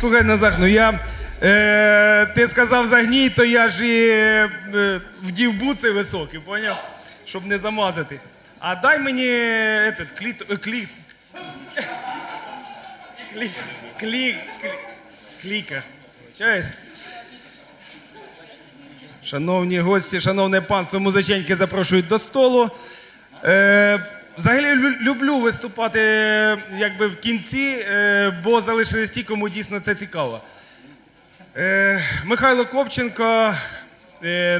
Слухай, Назар, ну я. Е, ти сказав загній, то я ж і е, вдів буци високі, поняв? Щоб не замазатись. А дай мені этот, кліт, е, кліт, клік, клік, клік, клікер. Чуєш? Шановні гості, шановне панство, музиченьки запрошують до столу. Е, взагалі люблю виступати е, якби в кінці, е, бо залишились ті, кому дійсно це цікаво. Е, Михайло Копченко,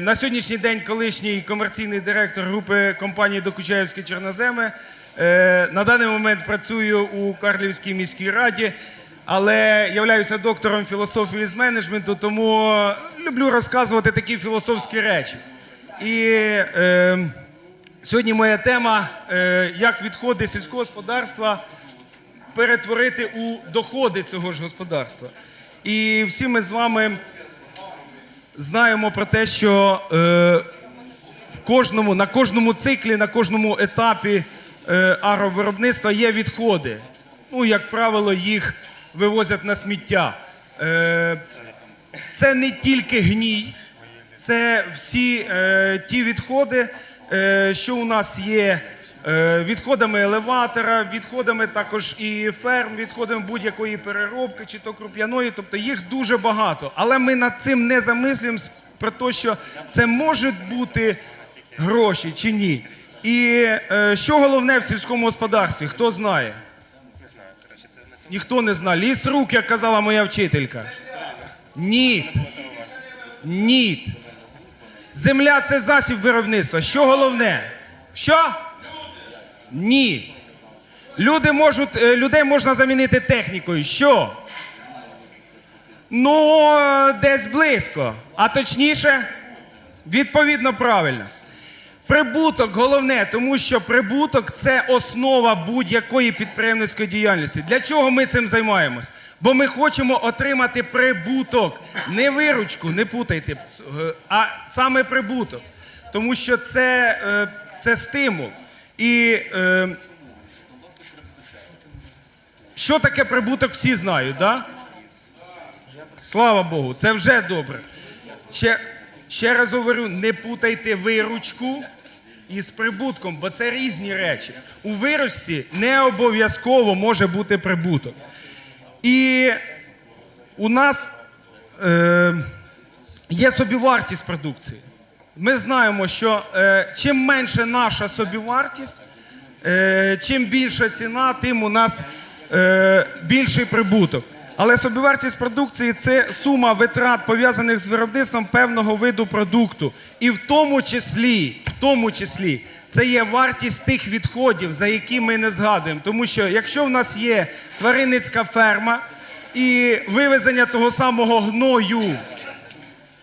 на сьогоднішній день колишній комерційний директор групи компанії Докучаївські Чорноземи. На даний момент працюю у Карлівській міській раді, але являюся доктором філософії з менеджменту, тому люблю розказувати такі філософські речі. І е, сьогодні моя тема: е, як відходи сільського господарства перетворити у доходи цього ж господарства. І всі ми з вами знаємо про те, що е, в кожному, на кожному циклі, на кожному етапі е, агровиробництва є відходи. Ну, як правило, їх вивозять на сміття. Це не тільки гній, це всі ті відходи, що у нас є е, відходами елеватора, відходами також і ферм, відходами будь-якої переробки, чи то круп'яної, тобто їх дуже багато. Але ми над цим не замислюємось про те, що це можуть бути гроші чи ні. І е, що головне в сільському господарстві? Хто знає? Ніхто не знає. Ліс рук, як казала моя вчителька. Ні. Ні. Земля це засіб виробництва. Що головне? Що? Ні. Люди можуть, е, людей можна замінити технікою. Що? Ну, е, десь близько. А точніше, відповідно правильно. Прибуток головне, тому що прибуток це основа будь-якої підприємницької діяльності. Для чого ми цим займаємось? Бо ми хочемо отримати прибуток, не виручку, не путайте, а саме прибуток. Тому що це, е, це стимул. І е, що таке прибуток, всі знають, да? Слава Богу, це вже добре. Ще, ще раз говорю, не путайте виручку із прибутком, бо це різні речі. У виручці не обов'язково може бути прибуток. І у нас е, є собівартість продукції. Ми знаємо, що е, чим менше наша собівартість, е, чим більша ціна, тим у нас е, більший прибуток. Але собівартість продукції це сума витрат пов'язаних з виробництвом певного виду продукту. І в тому числі, тому числі, це є вартість тих відходів, за які ми не згадуємо. Тому що якщо в нас є тваринницька ферма і вивезення того самого гною,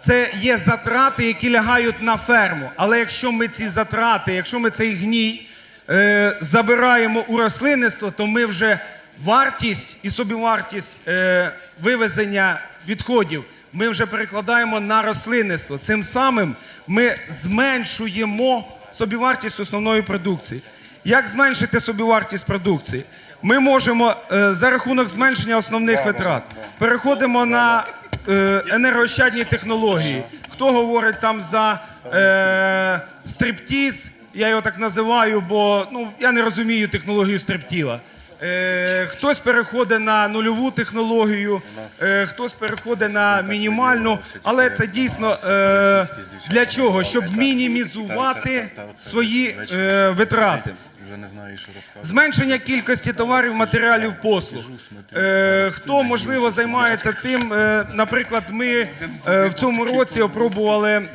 це є затрати, які лягають на ферму. Але якщо ми ці затрати, якщо ми цей гній е, забираємо у рослинництво, то ми вже вартість і собівартість е, вивезення відходів ми вже перекладаємо на рослинництво. Цим самим ми зменшуємо собівартість основної продукції. Як зменшити собівартість продукції? Ми можемо е, за рахунок зменшення основних витрат переходимо на е, енергоощадні технології. Хто говорить там за е, стриптіз, я його так називаю, бо ну, я не розумію технологію стриптіла. Е, хтось переходить на нульову технологію, е, хтось переходить на мінімальну, але це дійсно е, для чого? Щоб мінімізувати свої е, витрати. Зменшення кількості товарів, матеріалів, послуг. Е, хто можливо займається цим? Е, наприклад, ми е, в цьому році опробували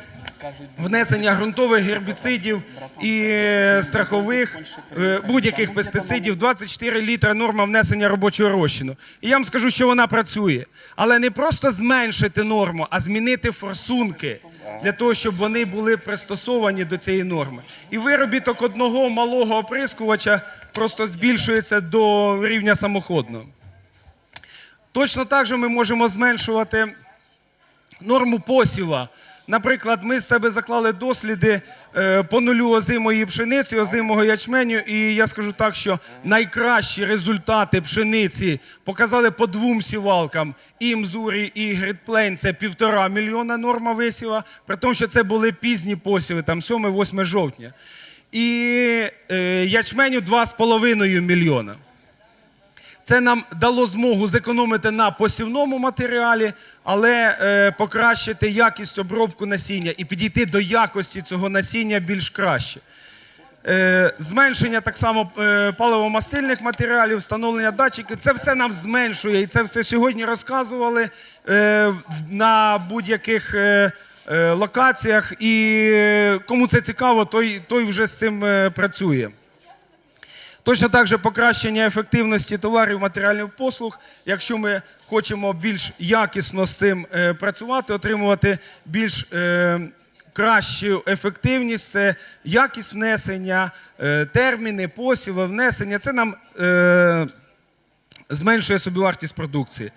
внесення ґрунтових гербіцидів і е, страхових е, будь-яких пестицидів 24 літра норма внесення робочого розчину. І я вам скажу, що вона працює, але не просто зменшити норму, а змінити форсунки для того, щоб вони були пристосовані до цієї норми. І виробіток одного малого оприскувача просто збільшується до рівня самоходного. Точно так же ми можемо зменшувати норму посіва. Наприклад, ми з себе заклали досліди е, по нулю озимої пшениці, озимого ячменю. І я скажу так, що найкращі результати пшениці показали по двом сівалкам. І Мзурі, і Грідплейн це півтора мільйона норма висіва, при тому, що це були пізні посіви, там 7-8 жовтня. І е, ячменю 2,5 мільйона. Це нам дало змогу зекономити на посівному матеріалі, але е, покращити якість обробку насіння і підійти до якості цього насіння більш краще. Е, зменшення так само е, паливомастильних матеріалів, встановлення датчиків, це все нам зменшує. І це все сьогодні розказували е, на будь-яких е, е, локаціях. І е, кому це цікаво, той, той вже з цим е, працює. Точно так же покращення ефективності товарів, матеріалів послуг. Якщо ми хочемо більш якісно з цим е, працювати, отримувати більш е, кращу ефективність, це якість внесення, е, терміни, посіви, внесення. Це нам зменшує собівартість продукції.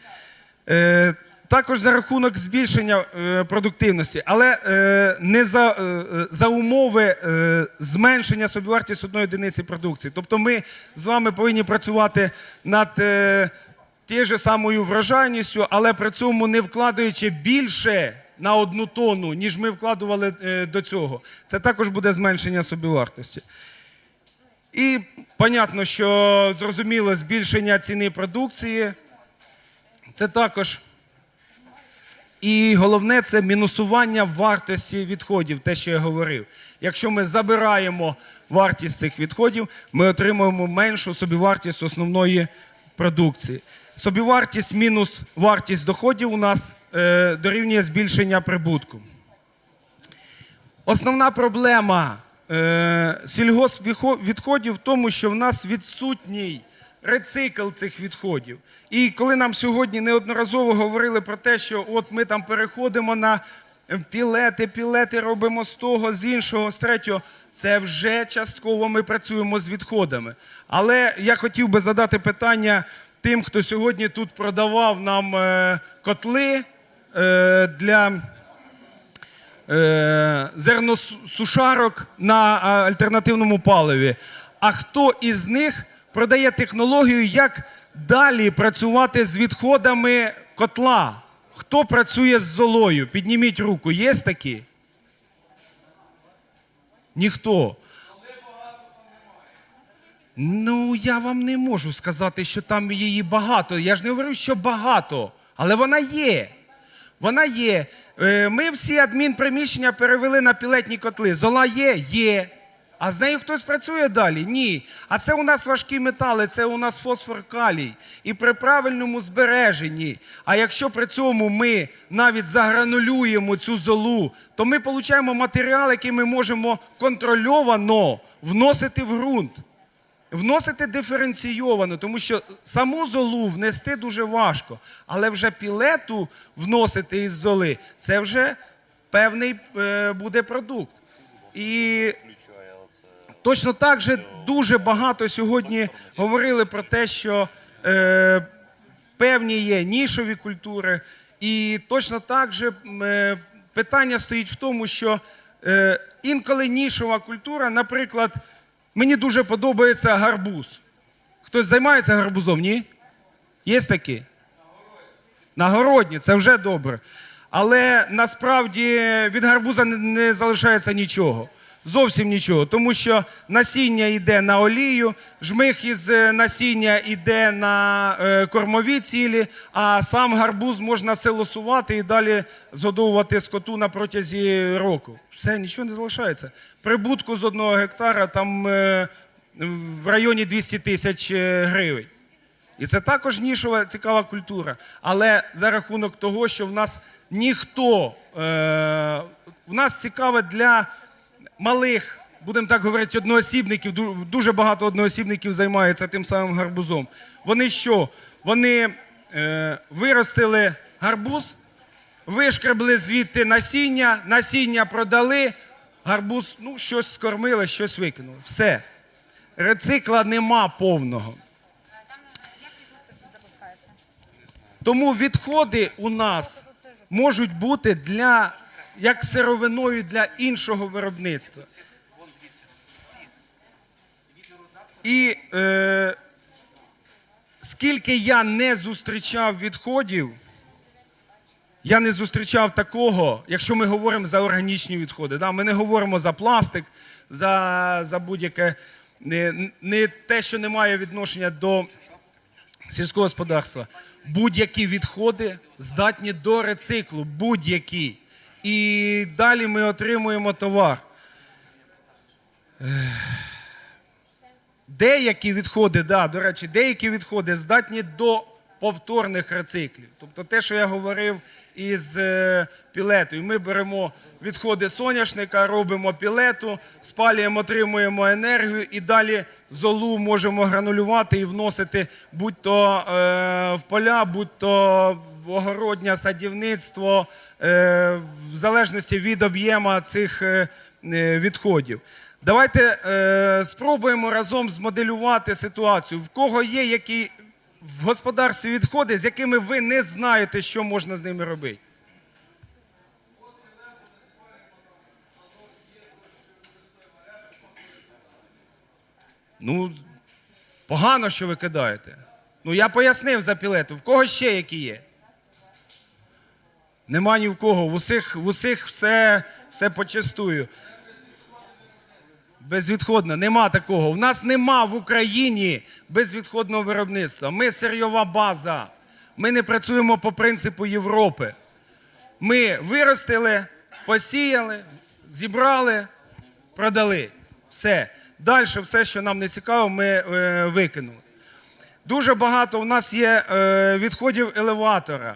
Також за рахунок збільшення е, продуктивності, але е, не за, е, за умови зменшення собівартості одної одиниці продукції. Тобто ми з вами повинні працювати над тією ж самою врожайністю, але при цьому не вкладаючи більше на одну тонну, ніж ми вкладували до цього. Це також буде зменшення собівартості. І понятно, що зрозуміло збільшення ціни продукції. Це також. І головне це мінусування вартості відходів, те, що я говорив. Якщо ми забираємо вартість цих відходів, ми отримуємо меншу собівартість основної продукції. Собівартість мінус вартість доходів у нас е, дорівнює збільшення прибутку. Основна проблема е, сільгоспвідходів в тому, що в нас відсутній рецикл цих відходів. І коли нам сьогодні неодноразово говорили про те, що от ми там переходимо на е, пілети, пілети робимо з того, з іншого, з третього, це вже частково ми працюємо з відходами. Але я хотів би задати питання тим, хто сьогодні тут продавав нам е, котли е, для е, зерносушарок на альтернативному паливі. А хто із них продає технологію, як далі працювати з відходами котла? Хто працює з золою? Підніміть руку. Є такі? Ніхто. Ну, я вам не можу сказати, що там її багато. Я ж не говорю, що багато, але вона є. Вона є. Е, Ми всі адмінприміщення перевели на пілетні котли. Зола є? Є. А з нею хтось працює далі? Ні. А це у нас важкі метали, це у нас фосфор калій. І при правильному збереженні. А якщо при цьому ми навіть загранулюємо цю золу, то ми отримуємо матеріал, який ми можемо контрольовано вносити в ґрунт. Вносити диференційовано, тому що саму золу внести дуже важко, але вже пілету вносити із золи це вже певний е, буде продукт. І точно так же дуже багато сьогодні говорили про те, що е, певні є нішові культури, і точно так же е, питання стоїть в тому, що е, інколи нішова культура, наприклад, мені дуже подобається гарбуз. Хтось займається гарбузом, ні? Є такі? Нагородні, це вже добре. Але насправді від гарбуза не- залишається нічого. Зовсім нічого. Тому що насіння йде на олію, жмих із е, насіння йде на е, кормові цілі, а сам гарбуз можна силосувати і далі згодовувати скоту на протязі року. Все, нічого не залишається. Прибутку з одного гектара там е, в районі 200 тисяч гривень. І це також нішова цікава культура. Але за рахунок того, що в нас ніхто, в нас цікаве для малих, будемо так говорити, одноосібників, дуже багато одноосібників займаються тим самим гарбузом. Вони що? Вони е, виростили гарбуз, вишкребли звідти насіння, насіння продали, гарбуз, ну, щось скормили, щось викинули. Все. Рецикла нема повного. Тому відходи у нас можуть бути для як сировиною для іншого виробництва. І е, скільки я не зустрічав відходів, я не зустрічав такого, якщо ми говоримо за органічні відходи. Да? Ми не говоримо за пластик, за, за будь-яке не, не те, що не має відношення до сільського господарства. Будь-які відходи здатні до рециклу, будь-які. І далі ми отримуємо товар. Деякі відходи, да, до речі, деякі відходи здатні до повторних рециклів. Тобто те, що я говорив із е, пілетою, ми беремо відходи соняшника, робимо пілету, спалюємо, отримуємо енергію і далі золу можемо гранулювати і вносити будь-то е, в поля, будь-то огороднє садівництво, е, в залежності від об'єма цих е, е, відходів. Давайте спробуємо разом змоделювати ситуацію. В кого є які в господарстві відходи, з якими ви не знаєте, що можна з ними робити. Ну, погано, що ви кидаєте. Ну, я пояснив за пілету. В кого ще які є? Нема ні в кого. В усіх, в усіх все, все почастую. Безвідходно, нема такого. У нас нема в Україні безвідходного виробництва. Ми сирйова база. Ми не працюємо по принципу Європи. Ми виростили, посіяли, зібрали, продали. Все. Далі все, що нам не цікаво, ми е, викинули. Дуже багато у нас є е, відходів елеватора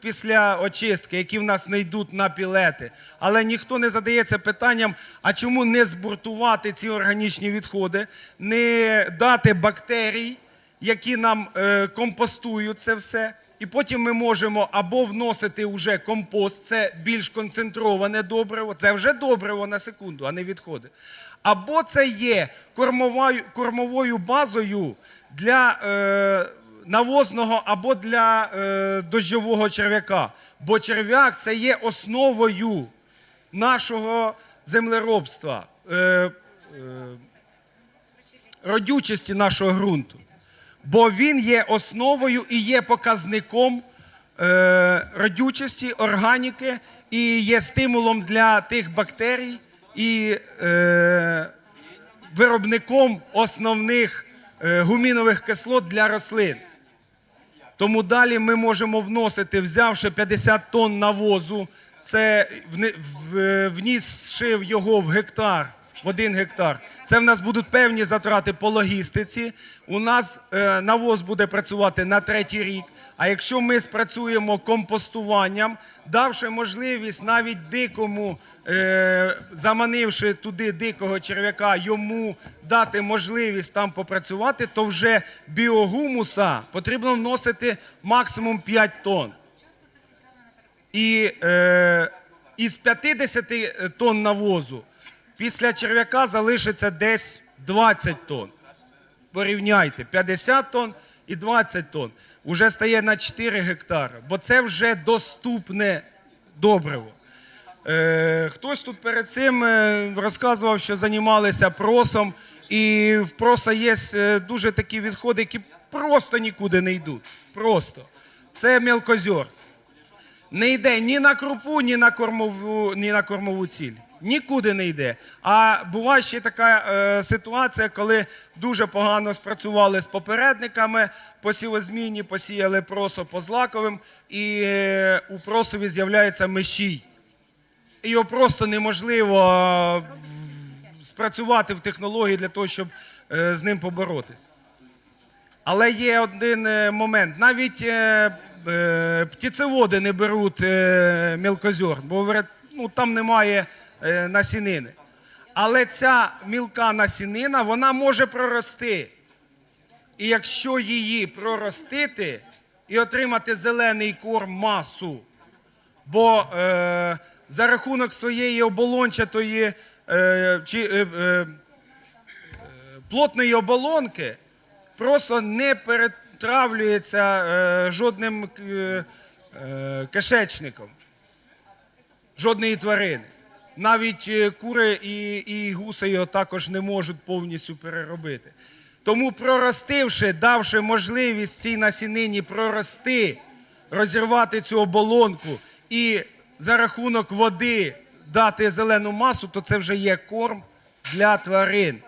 після очистки, які в нас не йдуть на пілети. Але ніхто не задається питанням, а чому не збуртувати ці органічні відходи, не дати бактерій, які нам е, компостують це все. І потім ми можемо або вносити вже компост, це більш концентроване добриво, це вже добриво на секунду, а не відходи. Або це є кормовою базою для е, навозного або для е, дощового черв'яка. Бо черв'як це є основою нашого землеробства, е, е, родючості нашого ґрунту. Бо він є основою і є показником е, родючості, органіки і є стимулом для тих бактерій і е, виробником основних е, гумінових кислот для рослин. Тому далі ми можемо вносити, взявши 50 тонн навозу, це вни- внісши його в гектар, в один гектар. Це в нас будуть певні затрати по логістиці. У нас е, навоз буде працювати на третій рік. А якщо ми спрацюємо компостуванням, давши можливість навіть дикому, е, заманивши туди дикого черв'яка, йому дати можливість там попрацювати, то вже біогумуса потрібно вносити максимум 5 тонн. І е, із 50 тонн навозу після черв'яка залишиться десь 20 тонн. Порівняйте 50 тонн і 20 тонн. Уже стає на 4 гектари, бо це вже доступне добриво. Е, хтось тут перед цим е, розказував, що займалися просом, і в проса є е, дуже такі відходи, які просто нікуди не йдуть. Просто. Це мелкозьор не йде ні на крупу, ні на кормову, ні на кормову ціль. Нікуди не йде. А буває ще така е, ситуація, коли дуже погано спрацювали з попередниками, посівозмінні, посіяли просо по злаковим, і е, у просові з'являється мещій. Його просто неможливо е, спрацювати в технології для того, щоб е, з ним поборотись. Але є один момент. Навіть птицеводи не беруть е, бо ну, там немає насінини. Але ця мілка насінина вона може прорости. І якщо її проростити і отримати зелений корм масу, бо е, за рахунок своєї оболончатої е, чи, е, е, плотної оболонки просто не перетравлюється е, жодним е, е, кишечником. жодної тварини. Навіть е, кури і, і гуси його також не можуть повністю переробити. Тому проростивши, давши можливість цій насінині прорости, розірвати цю оболонку і за рахунок води дати зелену масу, то це вже є корм для тварин,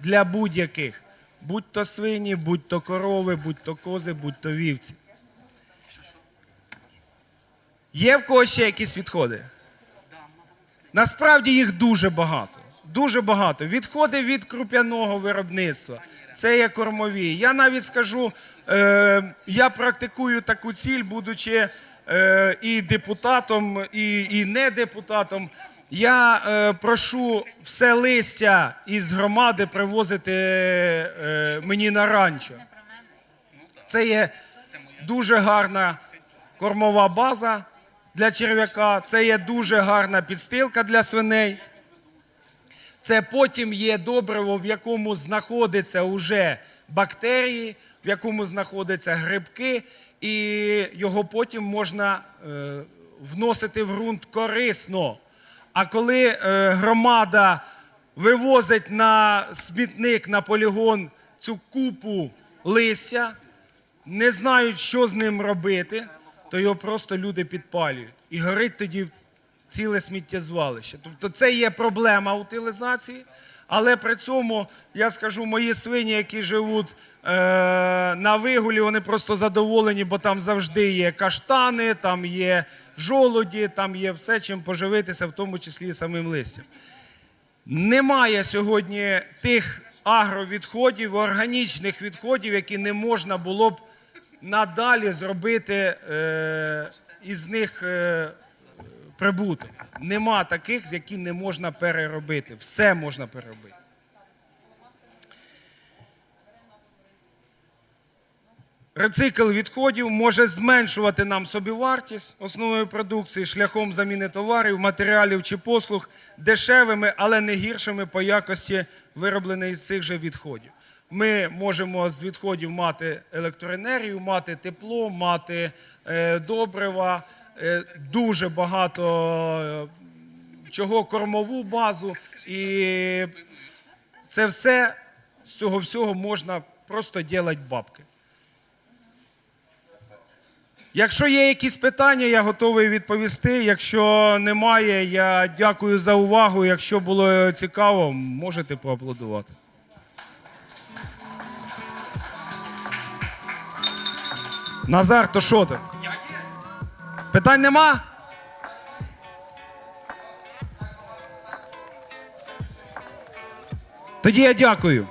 для будь-яких. Будь то свині, будь то корови, будь то кози, будь то вівці. Є в когось ще якісь відходи? Насправді їх дуже багато. Дуже багато. Відходи від круп'яного виробництва. Це є кормові. Я навіть скажу, е, я практикую таку ціль, будучи е, і депутатом, і, і не депутатом. Я е, прошу все листя із громади привозити мені на ранчо. Це є дуже гарна кормова база для черв'яка, це є дуже гарна підстилка для свиней. Це потім є добриво, в якому знаходяться уже бактерії, в якому знаходяться грибки, і його потім можна е, вносити в ґрунт корисно. А коли е, громада вивозить на смітник, на полігон цю купу листя, не знають, що з ним робити, то його просто люди підпалюють. І горить тоді ціле сміттєзвалище. Тобто це є проблема утилізації, але при цьому я скажу, мої свині, які живуть е, на вигулі, вони просто задоволені, бо там завжди є каштани, там є жолуді, там є все, чим поживитися, в тому числі і самим листям. Немає сьогодні тих агровідходів, органічних відходів, які не можна було б надалі зробити е, із них е, прибуток. Нема таких, з які не можна переробити. Все можна переробити. Рецикл відходів може зменшувати нам собівартість основної продукції шляхом заміни товарів, матеріалів чи послуг дешевими, але не гіршими по якості вироблених із цих же відходів. Ми можемо з відходів мати електроенергію, мати тепло, мати е, добрива, е, дуже багато е, чого кормову базу. І це все з цього всього можна просто робити бабки. Якщо є якісь питання, я готовий відповісти. Якщо немає, я дякую за увагу. Якщо було цікаво, можете поаплодувати. Назар, то що ти? Питань нема? Тоді я дякую.